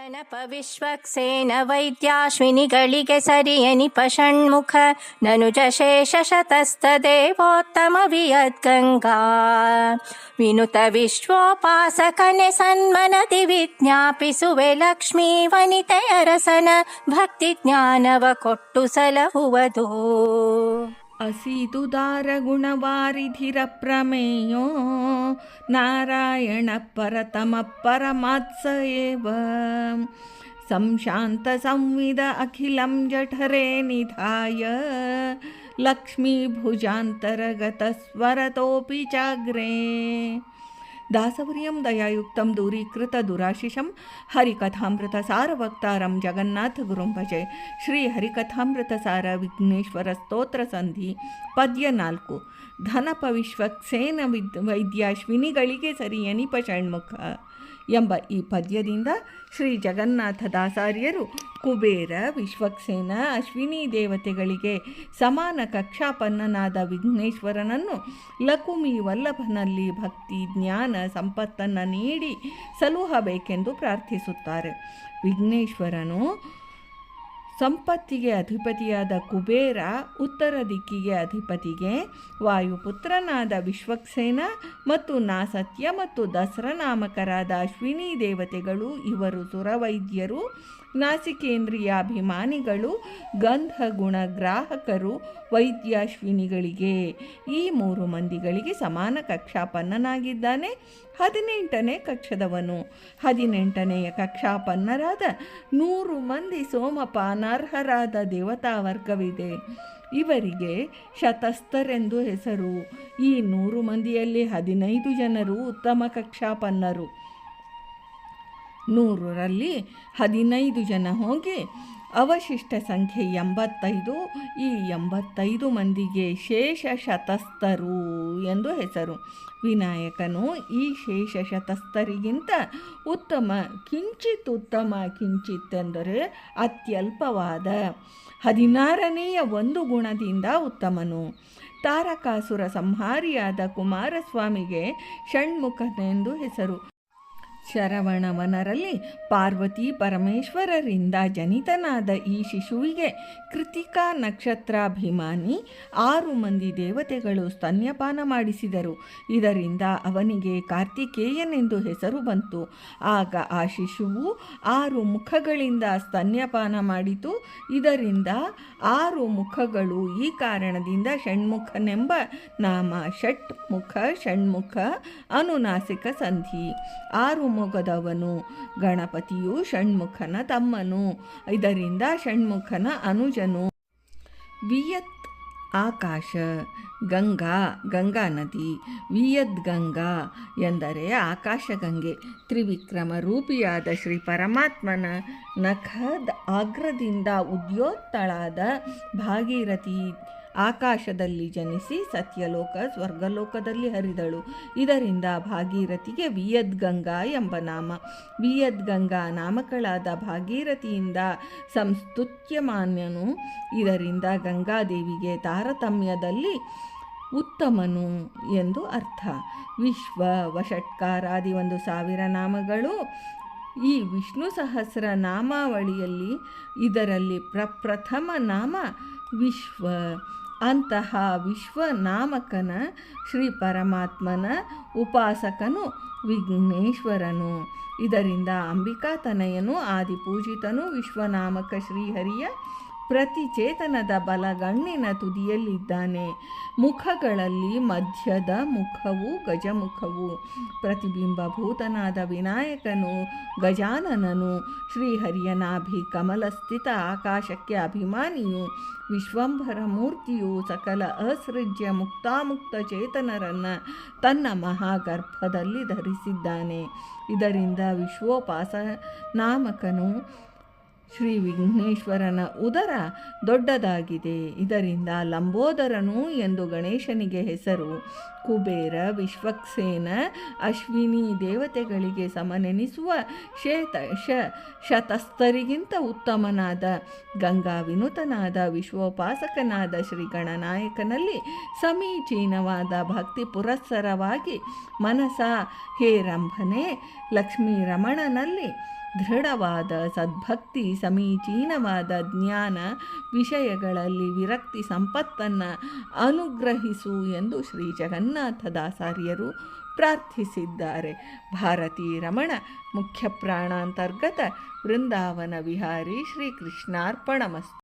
जनपविश्वक्सेन वैद्याश्विनिगळिके सरियनि पषण्मुख ननु च शेषशतस्त देवोत्तमवियद्गङ्गा विनुत विश्वोपासकने सन्मनदि विज्ञापि सुवेलक्ष्मी वनितयरसन भक्तिज्ञानवकोट्टु असि तुदारगुणवारिधिरप्रमेयो नारायणपरतमः परमात्स एव संशान्तसंविद अखिलं जठरे निधाय। लक्ष्मीभुजान्तरगतस्वरतोऽपि चाग्रे दासवर्यं दयायुक्तं दूरीकृतदुराशिषं हरिकथामृतसारवक्तारं जगन्नाथगुरुं भजे ಶ್ರೀ ಹರಿಕಥಾಮೃತಸಾರ ವಿಘ್ನೇಶ್ವರ ಸ್ತೋತ್ರ ಸಂಧಿ ಪದ್ಯ ನಾಲ್ಕು ಧನಪ ವಿಶ್ವಕ್ಸೇನ ವಿದ್ ವೈದ್ಯಾಶ್ವಿನಿಗಳಿಗೆ ಸರಿ ಎನಿಪ ಷಣ್ಮುಖ ಎಂಬ ಈ ಪದ್ಯದಿಂದ ಶ್ರೀ ಜಗನ್ನಾಥ ದಾಸಾರ್ಯರು ಕುಬೇರ, ವಿಶ್ವಕ್ಸೇನ, ಅಶ್ವಿನಿ ದೇವತೆಗಳಿಗೆ ಸಮಾನ ಕಕ್ಷಾಪನ್ನನಾದ ವಿಘ್ನೇಶ್ವರನನ್ನು ಲಕುಮಿ ವಲ್ಲಭನಲ್ಲಿ ಭಕ್ತಿ, ಜ್ಞಾನ, ಸಂಪತ್ತನ್ನು ನೀಡಿ ಸಲುಹಬೇಕೆಂದು ಪ್ರಾರ್ಥಿಸುತ್ತಾರೆ. ವಿಘ್ನೇಶ್ವರನು ಸಂಪತ್ತಿಗೆ ಅಧಿಪತಿಯಾದ ಕುಬೇರ ಉತ್ತರ ದಿಕ್ಕಿಗೆ ಅಧಿಪತಿಗೆ, ವಾಯುಪುತ್ರನಾದ ವಿಶ್ವಕ್ಸೇನ ಮತ್ತು ನಾಸತ್ಯ ಮತ್ತು ದಸರನಾಮಕರಾದ ಅಶ್ವಿನಿ ದೇವತೆಗಳು, ಇವರು ಸುರವೈದ್ಯರು, ನಾಸಿಕೇಂದ್ರಿಯಾಭಿಮಾನಿಗಳು ಗಂಧ ಗುಣ ಗ್ರಾಹಕರು, ವೈದ್ಯಾಶ್ವಿನಿಗಳಿಗೆ. ಈ ಮೂರು ಮಂದಿಗಳಿಗೆ ಸಮಾನ ಕಕ್ಷಾಪನ್ನನಾಗಿದ್ದಾನೆ. ಹದಿನೆಂಟನೇ ಕಕ್ಷದವನು. ಹದಿನೆಂಟನೆಯ ಕಕ್ಷಾಪನ್ನರಾದ ನೂರು ಮಂದಿ ಸೋಮಪಾನಾರ್ಹರಾದ ದೇವತಾ ವರ್ಗವಿದೆ. ಇವರಿಗೆ ಶತಸ್ಥರೆಂದು ಹೆಸರು. ಈ ನೂರು ಮಂದಿಯಲ್ಲಿ ಹದಿನೈದು ಜನರು ಉತ್ತಮ ಕಕ್ಷಾಪನ್ನರು. ನೂರರಲ್ಲಿ ಹದಿನೈದು ಜನ ಹೋಗಿ ಅವಶಿಷ್ಟ ಸಂಖ್ಯೆ ಎಂಬತ್ತೈದು, ಈ ಎಂಬತ್ತೈದು ಮಂದಿಗೆ ಶೇಷ ಶತಸ್ಥರು ಎಂದು ಹೆಸರು. ವಿನಾಯಕನು ಈ ಶೇಷ ಶತಸ್ಥರಿಗಿಂತ ಉತ್ತಮ, ಕಿಂಚಿತ್ ಉತ್ತಮ, ಕಿಂಚಿತ್ ಎಂದರೆ ಅತ್ಯಲ್ಪವಾದ, ಹದಿನಾರನೆಯ ಒಂದು ಗುಣದಿಂದ ಉತ್ತಮನು. ತಾರಕಾಸುರ ಸಂಹಾರಿಯಾದ ಕುಮಾರಸ್ವಾಮಿಗೆ ಷಣ್ಮುಖನೆಂದು ಹೆಸರು. ಶರವಣವನರಲ್ಲಿ ಪಾರ್ವತಿ ಪರಮೇಶ್ವರರಿಂದ ಜನಿತನಾದ ಈ ಶಿಶುವಿಗೆ ಕೃತಿಕಾ ನಕ್ಷತ್ರಾಭಿಮಾನಿ ಆರು ಮಂದಿ ದೇವತೆಗಳು ಸ್ತನ್ಯಪಾನ ಮಾಡಿಸಿದರು. ಇದರಿಂದ ಅವನಿಗೆ ಕಾರ್ತಿಕೇಯನೆಂದು ಹೆಸರು ಬಂತು. ಆಗ ಆ ಶಿಶುವು ಆರು ಮುಖಗಳಿಂದ ಸ್ತನ್ಯಪಾನ ಮಾಡಿತು. ಇದರಿಂದ ಆರು ಮುಖಗಳು ಈ ಕಾರಣದಿಂದ ಷಣ್ಮುಖನೆಂಬ ನಾಮ ಷಟ್ ಮುಖ ಷಣ್ಮುಖ, ಅನುನಾಸಿಕ ಸಂಧಿ. ಆರು ಮೊಗದವನು ಗಣಪತಿಯು ಷಣ್ಮುಖನ ತಮ್ಮನು, ಇದರಿಂದ ಷಣ್ಮುಖನ ಅನುಜನು. ವಿಯತ್ ಆಕಾಶ, ಗಂಗಾ ಗಂಗಾ ನದಿ ವಿಯದ್ ಗಂಗಾ ಎಂದರೆ ಆಕಾಶಗಂಗೆ ತ್ರಿವಿಕ್ರಮ ರೂಪಿಯಾದ ಶ್ರೀ ಪರಮಾತ್ಮನ ನಖದ ಅಗ್ರದಿಂದ ಉದ್ಯೋತ್ತಳಾದ ಭಾಗೀರಥಿ ಆಕಾಶದಲ್ಲಿ ಜನಿಸಿ ಸತ್ಯಲೋಕ ಸ್ವರ್ಗಲೋಕದಲ್ಲಿ ಹರಿದಳು. ಇದರಿಂದ ಭಾಗೀರಥಿಗೆ ವಿಯದ್ಗಂಗಾ ಎಂಬ ನಾಮ. ವಿಯದ್ಗಂಗಾ ನಾಮಕಳಾದ ಭಾಗೀರಥಿಯಿಂದ ಸಂಸ್ತುತ್ಯಮಾನ್ಯನು. ಇದರಿಂದ ಗಂಗಾದೇವಿಗೆ ತಾರತಮ್ಯದಲ್ಲಿ ಉತ್ತಮನು ಎಂದು ಅರ್ಥ. ವಿಶ್ವ ವಷಟ್ಕಾರಾದಿ ಒಂದು ಸಾವಿರ ನಾಮಗಳು. ಈ ವಿಷ್ಣು ಸಹಸ್ರ ನಾಮಾವಳಿಯಲ್ಲಿ ಇದರಲ್ಲಿ ಪ್ರಪ್ರಥಮ ನಾಮ ವಿಶ್ವ ಅಂತಹ ವಿಶ್ವನಾಮಕನ ಶ್ರೀ ಪರಮಾತ್ಮನ ಉಪಾಸಕನು ವಿಘ್ನೇಶ್ವರನು. ಇದರಿಂದ ಅಂಬಿಕಾ ಅಂಬಿಕಾತನಯನು ಆದಿಪೂಜಿತನು ವಿಶ್ವನಾಮಕ ಶ್ರೀಹರಿಯ ಪ್ರತಿಚೇತನದ ಬಲಗಣ್ಣಿನ ತುದಿಯಲ್ಲಿದ್ದಾನೆ. ಮುಖಗಳಲ್ಲಿ ಮಧ್ಯದ ಮುಖವು ಗಜಮುಖವು. ಪ್ರತಿಬಿಂಬಭೂತನಾದ ವಿನಾಯಕನು, ಗಜಾನನನು, ಶ್ರೀಹರಿಯನಾಭಿ ಕಮಲಸ್ಥಿತ ಆಕಾಶಕ್ಕೆ ಅಭಿಮಾನಿಯು. ವಿಶ್ವಂಭರ ಮೂರ್ತಿಯು ಸಕಲ ಅಸೃಜ್ಯ ಮುಕ್ತಾಮುಕ್ತ ಚೇತನರನ್ನು ತನ್ನ ಮಹಾಗರ್ಭದಲ್ಲಿ ಧರಿಸಿದ್ದಾನೆ. ಇದರಿಂದ ವಿಶ್ವೋಪಾಸ ನಾಮಕನು ಶ್ರೀ ವಿಘ್ನೇಶ್ವರನ ಉದರ ದೊಡ್ಡದಾಗಿದೆ. ಇದರಿಂದ ಲಂಬೋದರನು ಎಂದು ಗಣೇಶನಿಗೆ ಹೆಸರು. ಕುಬೇರ, ವಿಶ್ವಕ್ಸೇನ, ಅಶ್ವಿನಿ ದೇವತೆಗಳಿಗೆ ಸಮನೆನಿಸುವ ಶೇತ, ಶ, ಶತಸ್ಥರಿಗಿಂತ ಉತ್ತಮನಾದ, ಗಂಗಾ ವಿನೂತನಾದ, ವಿಶ್ವೋಪಾಸಕನಾದ ಶ್ರೀ ಗಣನಾಯಕನಲ್ಲಿ ಸಮೀಚೀನವಾದ ಭಕ್ತಿ ಪುರಸ್ಸರವಾಗಿ ಮನಸ ಹೇರಂಭನೆ ಲಕ್ಷ್ಮೀ ರಮಣನಲ್ಲಿ ದೃಢವಾದ, ಸದ್ಭಕ್ತಿ, ಸಮೀಚೀನವಾದ ಜ್ಞಾನ ವಿಷಯಗಳಲ್ಲಿ ವಿರಕ್ತಿ ಸಂಪತ್ತನ್ನು ಅನುಗ್ರಹಿಸು ಎಂದು ಶ್ರೀ ಜಗನ್ನಾಥದಾಸಾರ್ಯರು ಪ್ರಾರ್ಥಿಸಿದ್ದಾರೆ. ಭಾರತೀ ರಮಣ, ಮುಖ್ಯ ಪ್ರಾಣಾಂತರ್ಗತ ವೃಂದಾವನ ವಿಹಾರಿ ಶ್ರೀ ಕೃಷ್ಣಾರ್ಪಣಮಸ್ತು